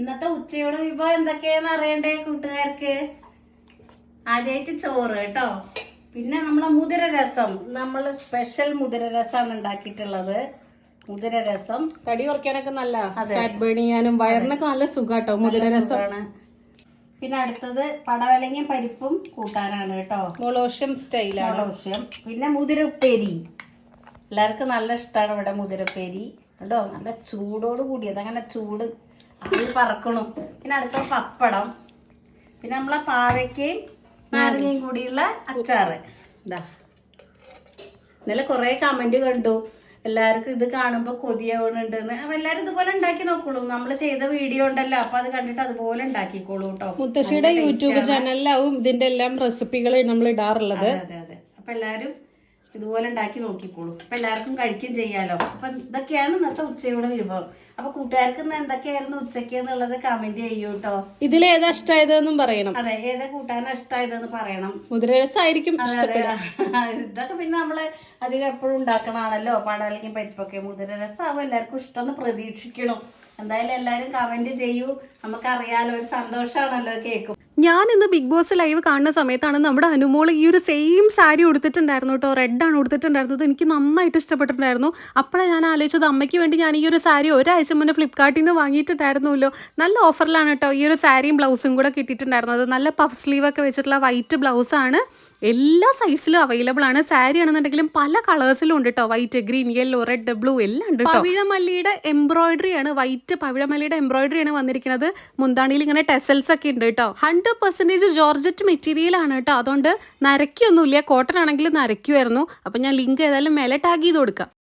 ഇന്നത്തെ ഉച്ചയുടെ വിഭവം എന്തൊക്കെയാന്ന് അറിയണ്ടേ കൂട്ടുകാർക്ക്? ആദ്യമായിട്ട് ചോറ് കേട്ടോ. പിന്നെ നമ്മളെ മുതിര രസം നമ്മൾ സ്പെഷ്യൽ മുതിര രസമാണ് ഉണ്ടാക്കിയിട്ടുള്ളത്. മുതിര രസം തടി കുറയ്ക്കാനൊക്കെ നല്ല ബേണിയാനും ഫാറ്റ് ബേൺ ചെയ്യാനും വയറിനൊക്കെ നല്ല സുഖാട്ടോ മുതിര രസമാണ് പിന്നെ അടുത്തത് പടവലങ്ങയും പരിപ്പും കൂട്ടാനാണ് കേട്ടോ. മൊളോഷ്യം സ്റ്റൈലാണ്. മൊളോഷ്യം. പിന്നെ മുതിര ഉപ്പേരി എല്ലാവർക്കും നല്ല ഇഷ്ടമാണ് ഇവിടെ മുതിരപ്പേരി. കേട്ടോ നല്ല ചൂടോട് കൂടിയത്. അങ്ങനെ ചൂട് ആവി പറക്കണം. പിന്നെ അടുത്ത പപ്പടം. പിന്നെ നമ്മളെ പാവയ്ക്കയും നാരങ്ങയും കൂടിയുള്ള അച്ചാറ്. ഇതാ ഇന്നലെ കുറേ കമന്റ് കണ്ടു. എല്ലാവർക്കും ഇത് കാണുമ്പോൾ കൊതിയാവുന്നുണ്ടെന്ന് അപ്പൊ എല്ലാവരും ഇതുപോലെ ഉണ്ടാക്കി നോക്കുള്ളൂ. നമ്മൾ ചെയ്ത വീഡിയോ ഉണ്ടല്ലോ അപ്പൊ അത് കണ്ടിട്ട് അതുപോലെ ഉണ്ടാക്കിക്കോളൂ കേട്ടോ മുത്തശ്ശിയുടെ യൂട്യൂബ് ചാനലിലാവും ഇതിന്റെ എല്ലാം റെസിപ്പികൾ നമ്മൾ ഇടാറുള്ളത്. അതെ അതെ അതെ. അപ്പൊ എല്ലാരും ഇതുപോലെ ഉണ്ടാക്കി നോക്കിക്കോളൂ. അപ്പൊ എല്ലാവർക്കും കഴിക്കുകയും ചെയ്യാലോ. അപ്പൊ ഇതൊക്കെയാണ് ഇന്നത്തെ ഉച്ചയുടെ വിഭവം. അപ്പൊ കൂട്ടുകാർക്ക് ഇന്ന് എന്തൊക്കെയായിരുന്നു ഉച്ചയ്ക്ക് എന്നുള്ളത് കമന്റ് ചെയ്യൂ കേട്ടോ ഇതിൽ ഏതാ ഇഷ്ടമായതെന്നും പറയണം. അതെ ഏതാ കൂട്ടാനാ ഇഷ്ടമായതെന്ന് പറയണം. മുതിര രസമായിരിക്കും അതെ, അതെ. ഇതൊക്കെ പിന്നെ നമ്മൾ അധികം എപ്പോഴും ഉണ്ടാക്കണാണല്ലോ പടല്ലെങ്കിൽ പരിപ്പൊക്കെ മുതിര രസമാവും എല്ലാവർക്കും ഇഷ്ടമെന്ന് പ്രതീക്ഷിക്കണം. എന്തായാലും എല്ലാവരും കമന്റ് ചെയ്യൂ. നമുക്കറിയാലോ ഒരു സന്തോഷമാണല്ലോ കേൾക്കും ഞാൻ ഇന്ന് ബിഗ് ബോസ് ലൈവ് കാണുന്ന സമയത്താണ് നമ്മുടെ അനുമോൾ ഈ ഒരു സെയിം സാരി ഉടുത്തിട്ടുണ്ടായിരുന്നു കേട്ടോ. റെഡ് ആണ് ഉടുത്തിട്ടുണ്ടായിരുന്നത്. എനിക്ക് നന്നായിട്ട് ഇഷ്ടപ്പെട്ടിട്ടുണ്ടായിരുന്നു. അപ്പോഴാണ് ഞാൻ ആലോചിച്ചത് അമ്മയ്ക്ക് വേണ്ടി ഞാൻ ഈ ഒരു സാരി ഒരാഴ്ച മുന്നേ ഫ്ലിപ്കാർട്ടിൽ നിന്ന് വാങ്ങിയിട്ടുണ്ടായിരുന്നല്ലോ. നല്ല ഓഫറിലാണ് കേട്ടോ. ഈ ഒരു സാരിയും ബ്ലൗസും കൂടെ കിട്ടിയിട്ടുണ്ടായിരുന്നത്. നല്ല പഫ് സ്ലീവ് ഒക്കെ വെച്ചിട്ടുള്ള വൈറ്റ് ബ്ലൗസാണ് എല്ലാ സൈസിലും അവൈലബിൾ ആണ്. സാരി ആണെന്നുണ്ടെങ്കിലും പല കളേഴ്സിലും ഉണ്ട് കേട്ടോ. White green yellow red blue എല്ലാം ഉണ്ട് പവിഴമല്ലിയുടെ എംബ്രോയിഡറി ആണ്. വൈറ്റ് പവിഴമല്ലിയുടെ എംബ്രോയിഡറി ആണ് വന്നിരിക്കുന്നത്. മുന്താണിയിൽ ഇങ്ങനെ ടെസൽസ് ഒക്കെ ഉണ്ട് കേട്ടോ. ഹൺഡ്രഡ് പെർസെന്റേജ് ജോർജറ്റ് മെറ്റീരിയൽ ആണ് കേട്ടോ? അതുകൊണ്ട് നരയ്ക്കൊന്നുമില്ല. കോട്ടൺ ആണെങ്കിൽ നരയ്ക്കുമായിരുന്നു. അപ്പോൾ ഞാൻ ലിങ്ക് ഏതായാലും മേലെ ടാഗ് ചെയ്ത് കൊടുക്കാം.